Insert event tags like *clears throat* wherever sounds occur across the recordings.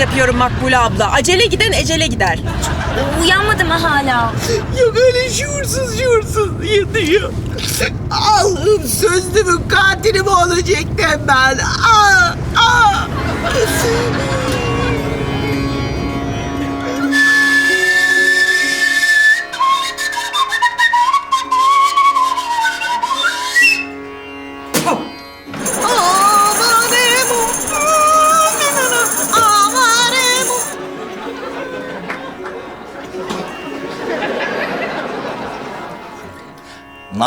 yapıyorum Makbule abla. Acele giden ecele gider. Uyanmadı mı hala? Yok öyle şuursuz şuursuz yatıyor. Allah'ım sözlümün katili mi olacaktım ben? Aa, aa.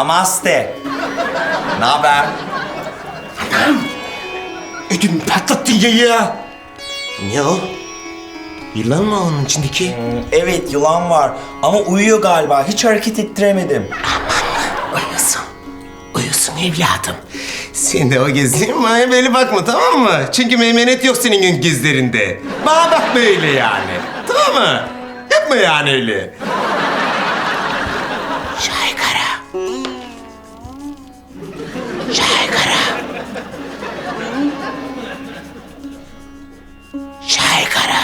Namaste. Ne haber? Ödüm patlattın ya ya. Ne o? Yılan mı onun içindeki? Evet yılan var ama uyuyor galiba. Hiç hareket ettiremedim. Uyusun. Uyusun evladım. Sen de o gezdiğin maya böyle bakma tamam mı? Çünkü meymenet yok senin gün gizlerinde. Bana bak böyle yani. Tamam mı? Yapma yani öyle. Şaykara.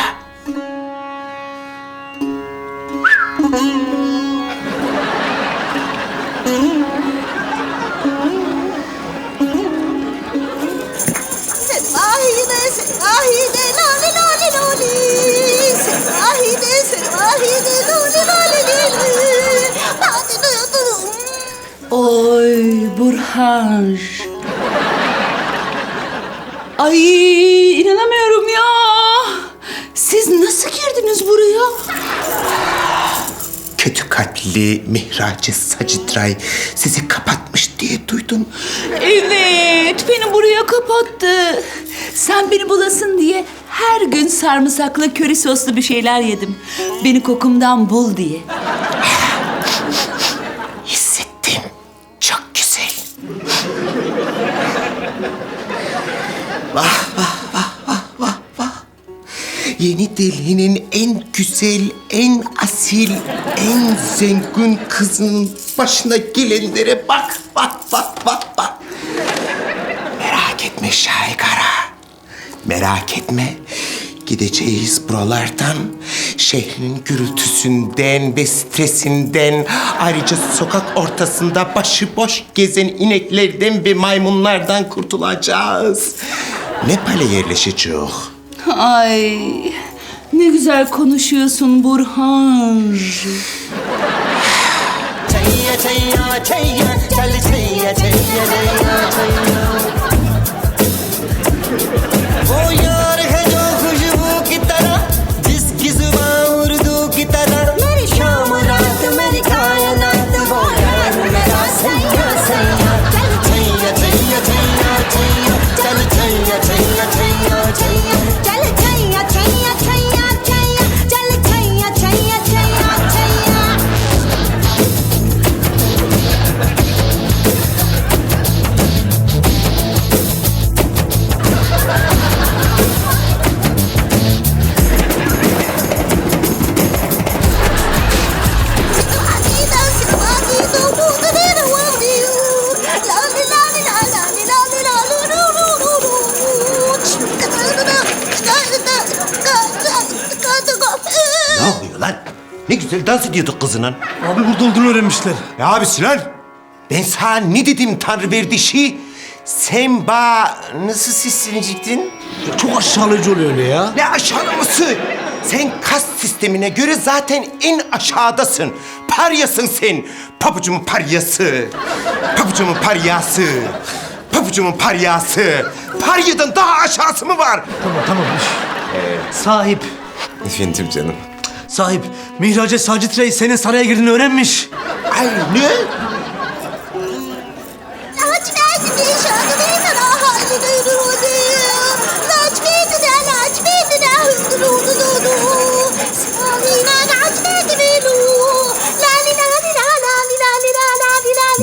Sevahide, sevahide, lali lali lali. Sevahide, sevahide, lali lali lali. Hadi duydum. Oy Burhan. Ay inanamıyorum ya. Nasıl girdiniz buraya? Kötü kalpli Mihracı Sacitray sizi kapatmış diye duydum. Evet, beni buraya kapattı. Sen beni bulasın diye her gün sarımsaklı köri soslu bir şeyler yedim. Beni kokumdan bul diye. Hissettim. Çok güzel. Vah. Yeni Delhi'nin en güzel, en asil, en zengin kızının başına gelenlere bak, bak, bak, bak, bak. Merak etme Şahikara. Merak etme. Gideceğiz buralardan. Şehrin gürültüsünden ve stresinden, ayrıca sokak ortasında başıboş gezen ineklerden ve maymunlardan kurtulacağız. Nepal'e yerleşeceğiz. Ay ne güzel konuşuyorsun Burhan. Çayya çayya çayya çayya çayya çayya çayya ediyorduk kızına. Abi burada olduğunu öğrenmişler. Ya abisi lan? Ben sana ne dedim Tanrı verdi şey? Sen ba nasıl seslenecektin? Çok aşağılayıcı oluyor öyle ya. Ne aşağılaması? Sen kas sistemine göre zaten en aşağıdasın. Paryasın sen. Pabucumun paryası. Pabucumun paryası. Pabucumun paryası. Paryadan daha aşağısı mı var? Tamam tamam. iş. Sahip. Efendim canım. Sahip. Mihrace Sacit Rey senin saraya girdiğini öğrenmiş. Ay ne?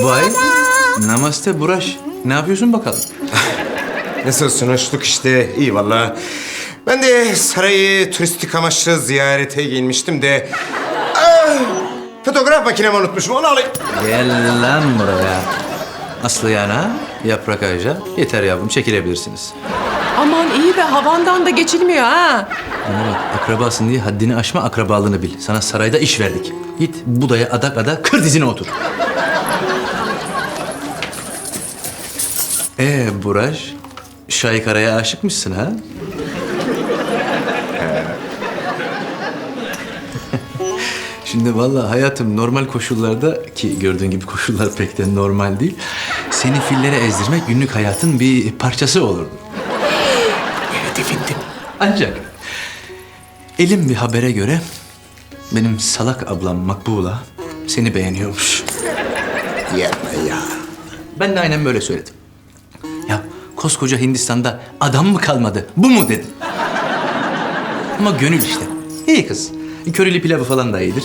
Vay. Namaste Buraş. Ne yapıyorsun bakalım? Nasılsın? Hoşluk işte. İyi vallahi. Ben de sarayı turistik amaçlı ziyarete gelmiştim de... Ah, fotoğraf makinemi unutmuşum. Onu alayım. Gel lan buraya. Aslı yana, yaprak ayca. Yeter yavrum, çekilebilirsiniz. Aman iyi be havandan da geçilmiyor ha. Bana bak akrabasın diye haddini aşma akrabalığını bil. Sana sarayda iş verdik. Git budaya adak ada kır dizine otur. Ee Buraj, Şaykara'ya aşıkmışsın ha? Şimdi vallahi hayatım normal koşullarda ki gördüğün gibi koşullar pek de normal değil. Seni fillere ezdirmek günlük hayatın bir parçası olurdu. Evet efendim. Ancak elim bir habere göre benim salak ablam Makbula seni beğeniyormuş. Yapma ya. Ben de aynen böyle söyledim. Ya koskoca Hindistan'da adam mı kalmadı? Bu mu dedim. Ama gönül işte. İyi kız. Körili pilavı falan da iyidir.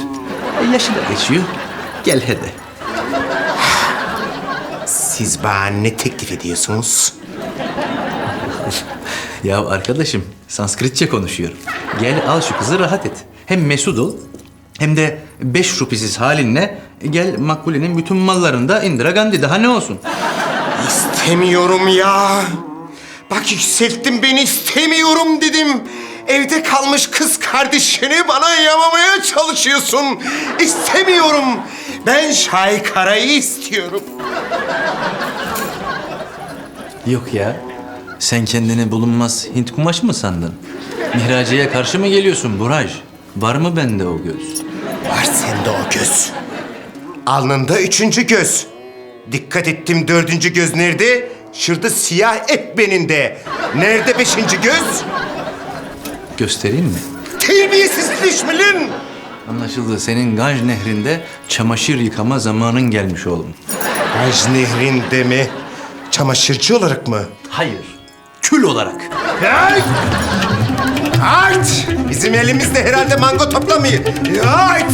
Yaşı da geçiyor. Gel hadi. Siz bana ne teklif ediyorsunuz? *laughs* Ya arkadaşım Sanskritçe konuşuyorum. Gel al şu kızı rahat et. Hem mesut ol hem de beş rupisiz halinle gel Makbule'nin bütün mallarını da Indira Gandhi daha ne olsun? İstemiyorum ya. Bak yükselttin beni istemiyorum dedim. Evde kalmış kız kardeşini bana yamamaya çalışıyorsun. İstemiyorum. Ben Şaykara'yı istiyorum. Yok ya. Sen kendini bulunmaz Hint kumaş mı sandın? Mihraciye karşı mı geliyorsun Buraj? Var mı bende o göz? Var sende o göz. Alnında üçüncü göz. Dikkat ettim dördüncü göz nerede? Şurada siyah et beninde. Nerede beşinci göz? Göstereyim mi? Terbiyesizleşme lan! Anlaşıldı. Senin Ganj nehrinde çamaşır yıkama zamanın gelmiş oğlum. Hacz nehrinde mi? Çamaşırcı olarak mı? Hayır. Kül olarak. Hayt! Hayt! Bizim elimizde herhalde mango toplamıyor. Hayt!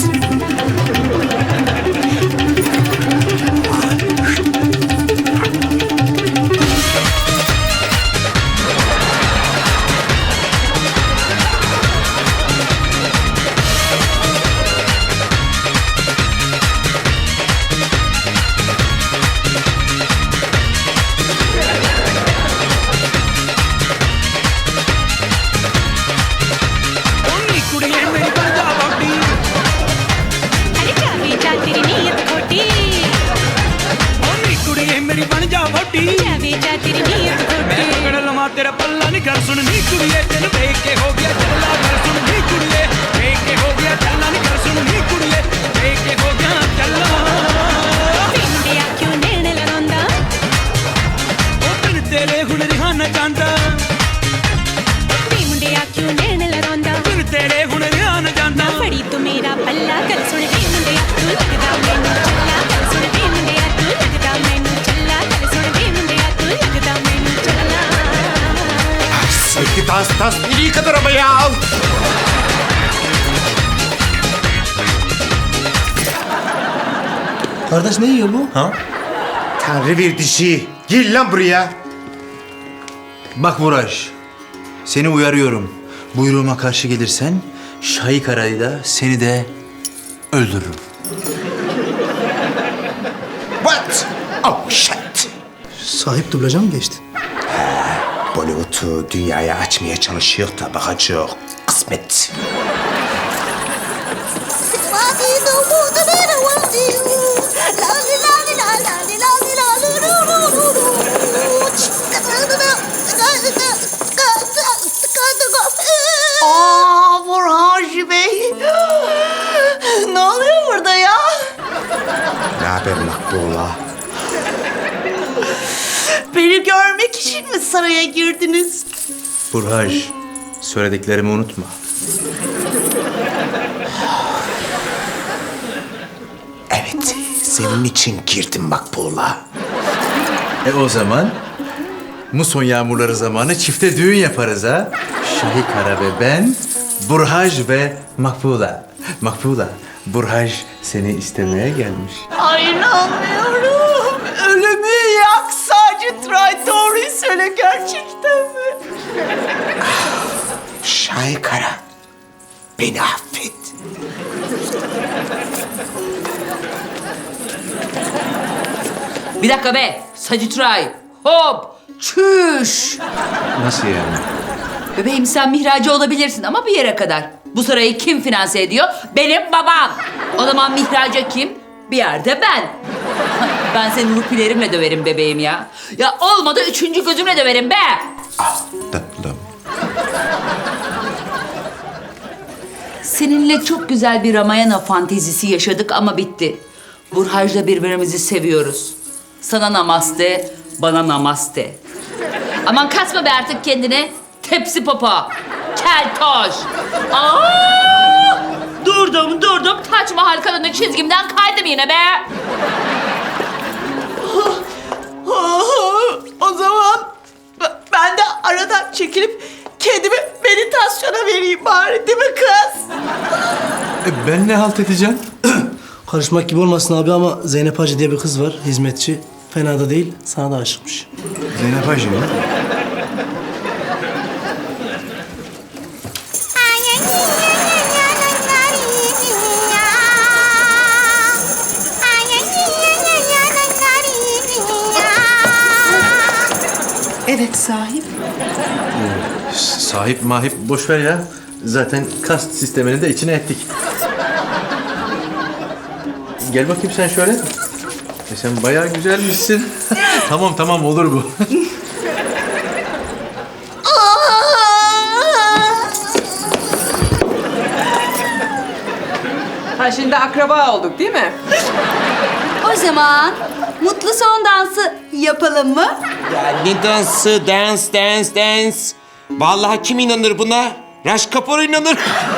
ਸੁਣ ਨੀ ਕੁੜੀਏ ਤੈਨੂੰ ਵੇਖ ਕੇ ਹੋ Dans dans nereye kadar ama ya? Kardeş ne yiyor bu? Ha? Tanrı verdi şey. Gel lan buraya. Bak Buraj. Seni uyarıyorum. Buyruğuma karşı gelirsen Şahikara'yı da seni de öldürürüm. What? Oh shit. Sahip dublaja mı geçti? Bollywood'u dünyaya açmaya çalışıyor da bakacak. Kısmet. Aa Bey. *gasps* ne oluyor burada ya? Ne haber Makbula? Beni görmek için mi saraya girdiniz? Burhaj, söylediklerimi unutma. Evet, senin için girdim Makbula. E o zaman muson yağmurları zamanı çifte düğün yaparız ha. Şahikara ve ben, Burhaj ve Makbula. Makbula, Burhaj seni istemeye gelmiş. Ay inanmıyorum. Tray doğruyu söyle gerçekten mi? Şaykara, beni affet. Bir dakika be. Sagittray. Hop. Çüş. Nasıl yani? Bebeğim sen mihracı olabilirsin ama bir yere kadar. Bu sarayı kim finanse ediyor? Benim babam. O zaman mihraca kim? Bir yerde ben. Ben seni rupilerimle döverim bebeğim ya. Ya olmadı üçüncü gözümle döverim be. Tatlım. Seninle çok güzel bir Ramayana fantezisi yaşadık ama bitti. Burhaj'la birbirimizi seviyoruz. Sana namaste, bana namaste. Aman kasma be artık kendine. Tepsi popo. Keltoş. Aa! Durdum durdum. Taç Mahal kadını çizgimden kaydım yine be. O zaman ben de aradan çekilip kendimi meditasyona vereyim bari değil mi kız? E, ben ne halt edeceğim? *clears throat* Karışmak gibi olmasın abi ama Zeynep Hacı diye bir kız var, hizmetçi. Fena da değil, sana da aşıkmış. Zeynep Hacı mı? Evet sahip. Sahip mahip boş ver ya. Zaten kast sistemini de içine ettik. Gel bakayım sen şöyle. E sen bayağı güzelmişsin. *laughs* tamam tamam olur bu. Ha şimdi akraba olduk değil mi? O zaman mutlu son dansı yapalım mı? Ya ne dansı? Dance, dance, dance. Vallahi kim inanır buna? Raş Kapor inanır. *laughs*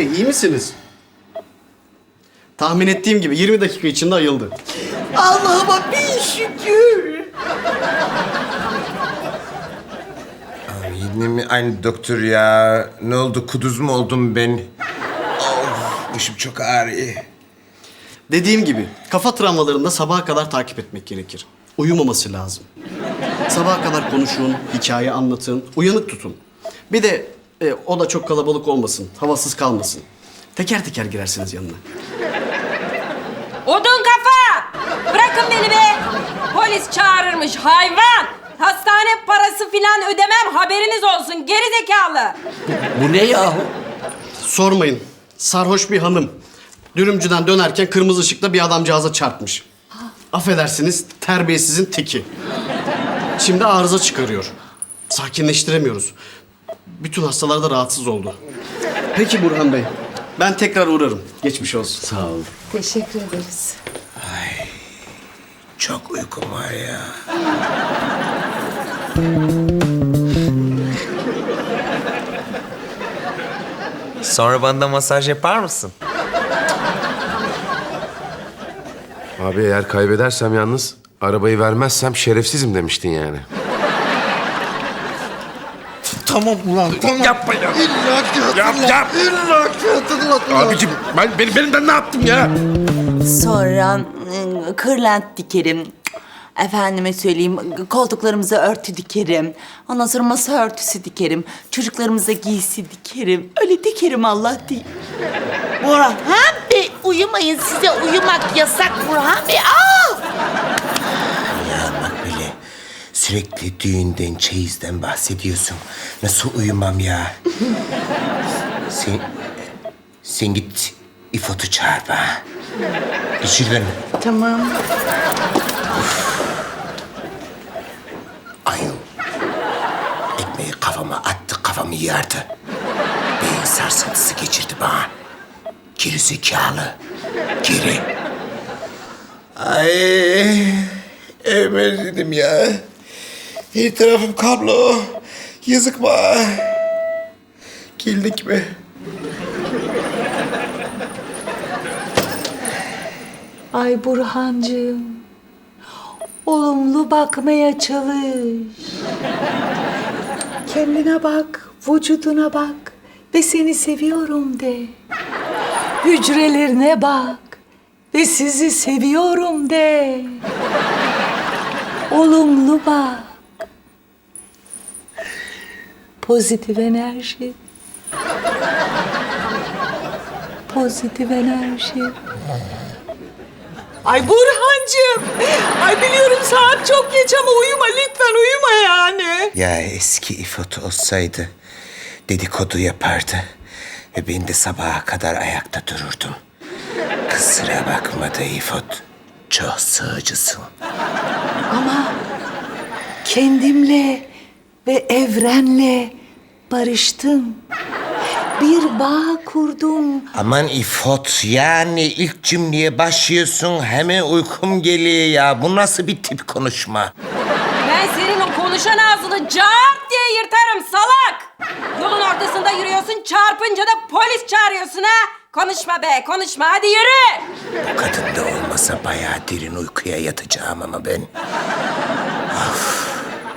Bey iyi misiniz? Tahmin ettiğim gibi 20 dakika içinde ayıldı. Allah'ıma bin şükür. Yine mi aynı doktor ya? Ne oldu? Kuduz mu oldum ben? Of, başım çok ağrıyor. Dediğim gibi kafa travmalarında sabaha kadar takip etmek gerekir. Uyumaması lazım. Sabaha kadar konuşun, hikaye anlatın, uyanık tutun. Bir de e, o da çok kalabalık olmasın, havasız kalmasın. Teker teker girersiniz yanına. Odun kafa! Bırakın beni be! Polis çağırırmış hayvan! Hastane parası filan ödemem haberiniz olsun geri zekalı. Bu ne yahu? Sormayın. Sarhoş bir hanım. Dürümcüden dönerken kırmızı ışıkta bir adamcağıza çarpmış. Affedersiniz, terbiyesizin teki. Şimdi arıza çıkarıyor. Sakinleştiremiyoruz. Bütün hastalar da rahatsız oldu. Peki Burhan Bey. Ben tekrar uğrarım. Geçmiş olsun. Sağ ol. Teşekkür ederiz. Çok uykum var ya. Sonra bana da masaj yapar mısın? Abi eğer kaybedersem yalnız arabayı vermezsem şerefsizim demiştin yani. Tamam ulan tamam. Yapma ya. İlla ki Yap, hatırlat. yap. İlla ki hatırlat ulan. Abicim ben, benim, benim ben ne yaptım ya? Sonra ıı, kırlent dikerim. Efendime söyleyeyim koltuklarımıza örtü dikerim. Ondan sonra masa örtüsü dikerim. Çocuklarımıza giysi dikerim. Öyle dikerim Allah değil. Burhan Bey uyumayın size uyumak yasak Burhan Bey. Aa! Sürekli düğünden, çeyizden bahsediyorsun. Nasıl uyumam ya? *laughs* sen, sen git İfot'u çağır bana. Geçirden. Tamam. Ayol. Ekmeği kafama attı, kafamı yardı. Beyin sarsıntısı geçirdi bana. Geri zekalı. Geri. Ay, dedim ya. Her tarafım kablo. Yazık bana. Geldik mi? Ay Burhancığım. Olumlu bakmaya çalış. Kendine bak, vücuduna bak ve seni seviyorum de. Hücrelerine bak ve sizi seviyorum de. Olumlu bak. Pozitif enerji. Pozitif enerji. Ay Burhancığım. Ay biliyorum saat çok geç ama uyuma lütfen uyuma yani. Ya eski İfot olsaydı dedikodu yapardı. Ve ben de sabaha kadar ayakta dururdum. Kusura bakma da İfot. Çok sığcısın. Ama kendimle ve evrenle barıştım. Bir bağ kurdum. Aman İfot yani ilk cümleye başlıyorsun hemen uykum geliyor ya. Bu nasıl bir tip konuşma? Ben senin o konuşan ağzını cart diye yırtarım salak. Yolun ortasında yürüyorsun çarpınca da polis çağırıyorsun ha. Konuşma be konuşma hadi yürü. Bu kadın da olmasa bayağı derin uykuya yatacağım ama ben.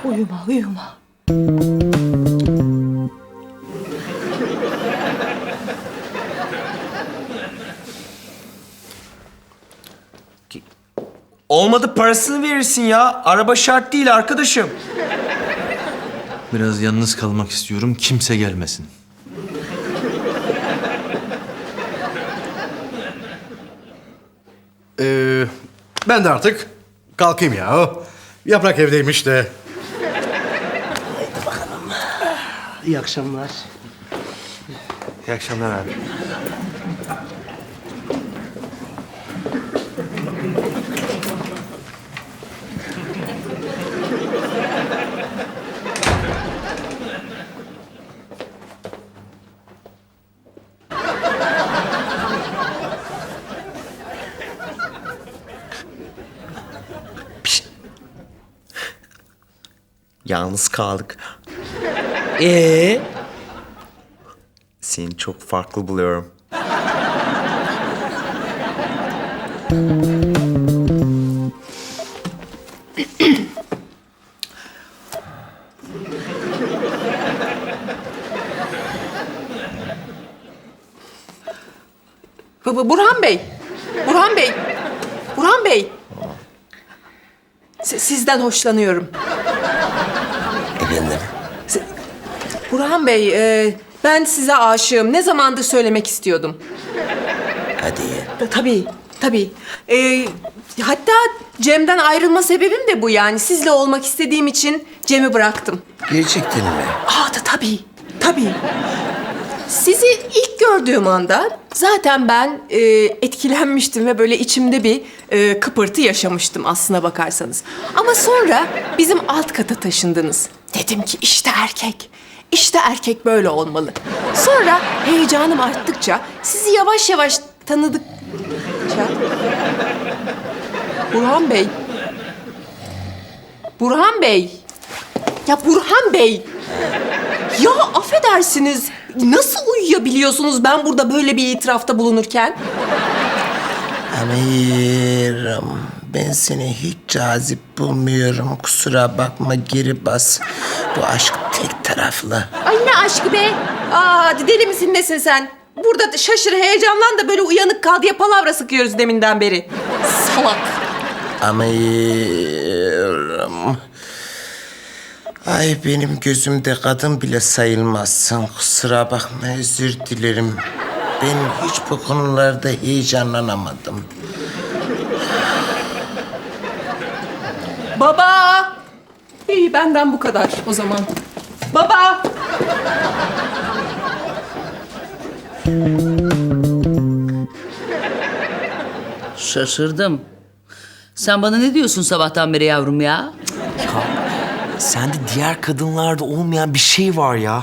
Uyuma uyuma. Olmadı parasını verirsin ya. Araba şart değil arkadaşım. Biraz yalnız kalmak istiyorum. Kimse gelmesin. Ee, ben de artık kalkayım ya. Yaprak evdeymiş de. İyi akşamlar. İyi akşamlar abi. Yalnız kaldık. Ee? Seni çok farklı buluyorum. Bu- bu- Burhan Bey. Burhan Bey. Burhan Bey. Si- Sizden hoşlanıyorum. Efendim? Burhan Bey, e, ben size aşığım. Ne zamandır söylemek istiyordum. Hadi ya. E, Tabii, tabii. E, hatta Cem'den ayrılma sebebim de bu yani. Sizle olmak istediğim için Cem'i bıraktım. Gerçekten mi? Aa da tabii, tabii. Sizi ilk gördüğüm anda zaten ben e, etkilenmiştim ve böyle içimde bir e, kıpırtı yaşamıştım aslına bakarsanız. Ama sonra bizim alt kata taşındınız. Dedim ki işte erkek. İşte erkek böyle olmalı. Sonra heyecanım arttıkça sizi yavaş yavaş tanıdıkça... Burhan Bey. Burhan Bey. Ya Burhan Bey. Ya affedersiniz. Nasıl uyuyabiliyorsunuz ben burada böyle bir itirafta bulunurken? Amirim, ben seni hiç cazip bulmuyorum. Kusura bakma geri bas. Bu aşk tek taraflı. Ay ne aşkı be. Aa deli misin nesin sen? Burada şaşır heyecanlan da böyle uyanık kal diye palavra sıkıyoruz deminden beri. Salak. Amirim. Ay benim gözümde kadın bile sayılmazsın. Kusura bakma özür dilerim. Ben hiç bu konularda heyecanlanamadım. Baba. İyi benden bu kadar o zaman. Baba. Şaşırdım. Sen bana ne diyorsun sabahtan beri yavrum ya? Sende diğer kadınlarda olmayan bir şey var ya.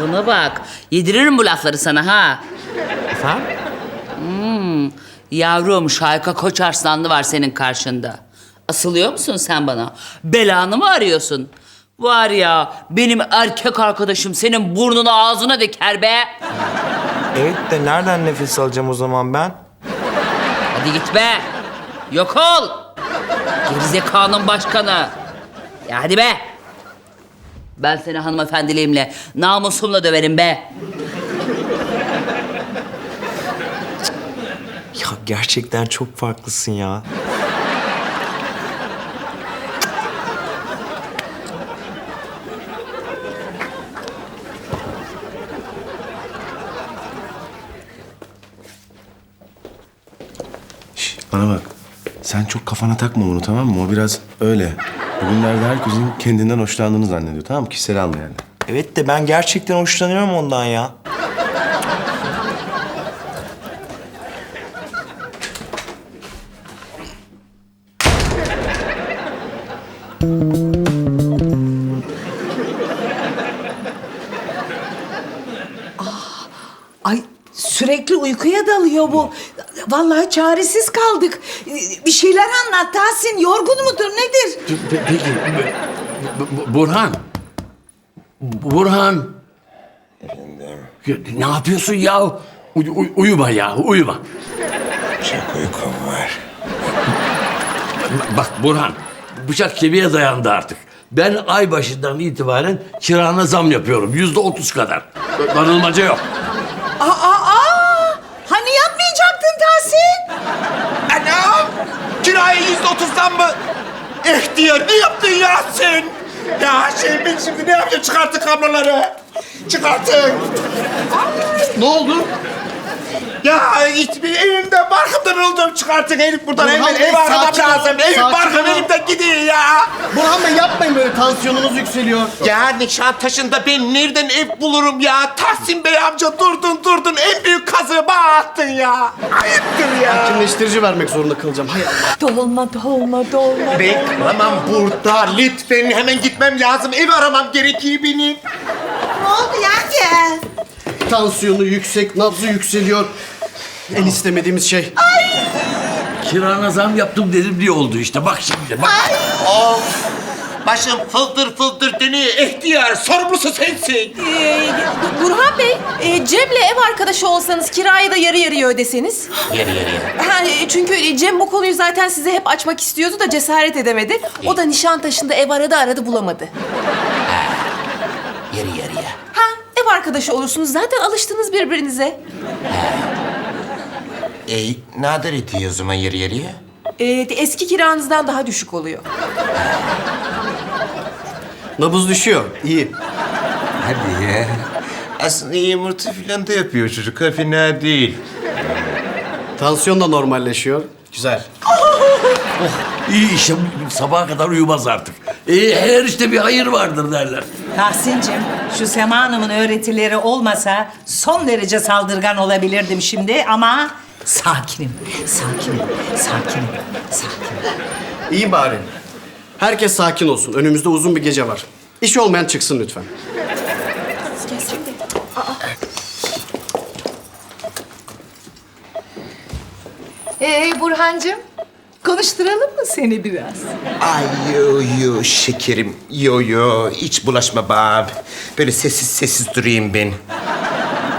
Bana bak. Yediririm bu lafları sana ha. Efendim? Hmm, yavrum Şayka Koç Arslanlı var senin karşında. Asılıyor musun sen bana? Belanı mı arıyorsun? Var ya benim erkek arkadaşım senin burnunu ağzına diker be. Evet de nereden nefes alacağım o zaman ben? Hadi git be. Yok ol. Gerizekanın başkanı. Ya hadi be. Ben seni hanımefendiliğimle, namusumla döverim be. Ya gerçekten çok farklısın ya. Bana bak. Sen çok kafana takma bunu tamam mı? O biraz öyle. Bugünlerde herkesin kendinden hoşlandığını zannediyor tamam mı? Kişisel alma yani. Evet de ben gerçekten hoşlanıyorum ondan ya. Ay sürekli uykuya dalıyor bu. Vallahi çaresiz kaldık. Bir şeyler anlat Tahsin. Yorgun mudur nedir? Pe- Peki, Bu- Bu- Burhan. Burhan. Ne yapıyorsun ya? Uy- uy- uyuma ya, uyuma. Çok uykum var. Bak Burhan, bıçak kemiğe dayandı artık. Ben ay başından itibaren kirana zam yapıyorum. Yüzde otuz kadar. Darılmaca yok. Aa, aa, hani yapmayacaktın Tahsin? Anam! Kirayı yüzde otuzdan mı? İhtiyar ne yaptın ya sen? Ya şey ben şimdi ne yapayım? Çıkartın kabloları. Çıkartın. Ne oldu? Ya hiçbir elimde barkımdan oldum. Çıkartın Elif buradan Burhan hemen Bey, ev aramam sakin ol, lazım. Elif sakin barkım ol. elimden gidiyor ya. Burhan Bey yapmayın böyle tansiyonunuz yükseliyor. Ya Nişantaşı'nda ben nereden ev bulurum ya? Tahsin Bey amca durdun durdun en büyük kazığı bana attın ya. Ayıptır ya. Sakinleştirici vermek zorunda kalacağım. Hay Allah. Dolma dolma dolma. Ben kalamam burada. Lütfen hemen gitmem lazım. Ev aramam gerekiyor benim. Ne oldu yenge? Tansiyonu yüksek, nabzı yükseliyor. En istemediğimiz şey. Kirana zam yaptım dedim diye oldu işte. Bak şimdi, bak. Of! Başım fıldır fıldır dönüyor. İhtiyar sorumlusu sensin. Ee, Burhan Bey, e, Cem'le ev arkadaşı olsanız kirayı da yarı yarıya ödeseniz. Yarı yarıya. Ha, e, çünkü Cem bu konuyu zaten size hep açmak istiyordu da cesaret edemedi. O da Nişantaşı'nda ev aradı aradı bulamadı. Yarı yarıya. Arkadaşı olursunuz. Zaten alıştınız birbirinize. E, ne kadar ediyor o zaman yarı yarıya? Ee, eski kiranızdan daha düşük oluyor. Nabız düşüyor. İyi. Hadi ya. Aslında yumurta falan da yapıyor çocuk. Ha, fena değil. Tansiyon da normalleşiyor. Güzel. *laughs* İyi işte sabaha kadar uyumaz artık. E, her işte bir hayır vardır derler. Tahsin'cim şu Sema Hanım'ın öğretileri olmasa son derece saldırgan olabilirdim şimdi ama sakinim, sakinim, sakinim, sakinim. İyi bari. Herkes sakin olsun. Önümüzde uzun bir gece var. İş olmayan çıksın lütfen. Ee Burhancığım, konuşturalım mı seni biraz? Ay yo yo şekerim. Yo yo hiç bulaşma bab. Böyle sessiz sessiz durayım ben.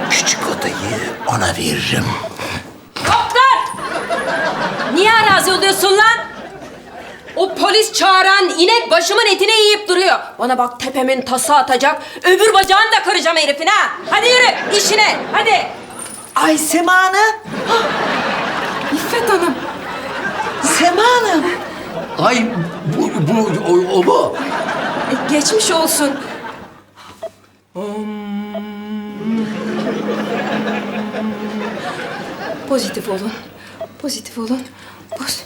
Küçük odayı ona veririm. Doktor! Niye arazi oluyorsun lan? O polis çağıran inek başımın etini yiyip duruyor. Bana bak tepemin tası atacak, öbür bacağını da kıracağım herifin ha. Hadi yürü işine, hadi. Ay Sema Hanım. İffet Hanım. Sema Hanım. Ay bu, bu o, o mu? E, geçmiş olsun. Pozitif olun. Pozitif olun. Poz-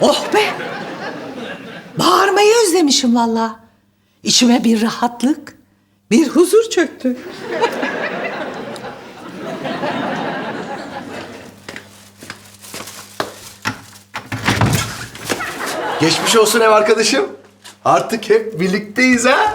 oh be! Bağırmayı özlemişim valla. İçime bir rahatlık, bir huzur çöktü. Geçmiş olsun ev arkadaşım. Artık hep birlikteyiz ha.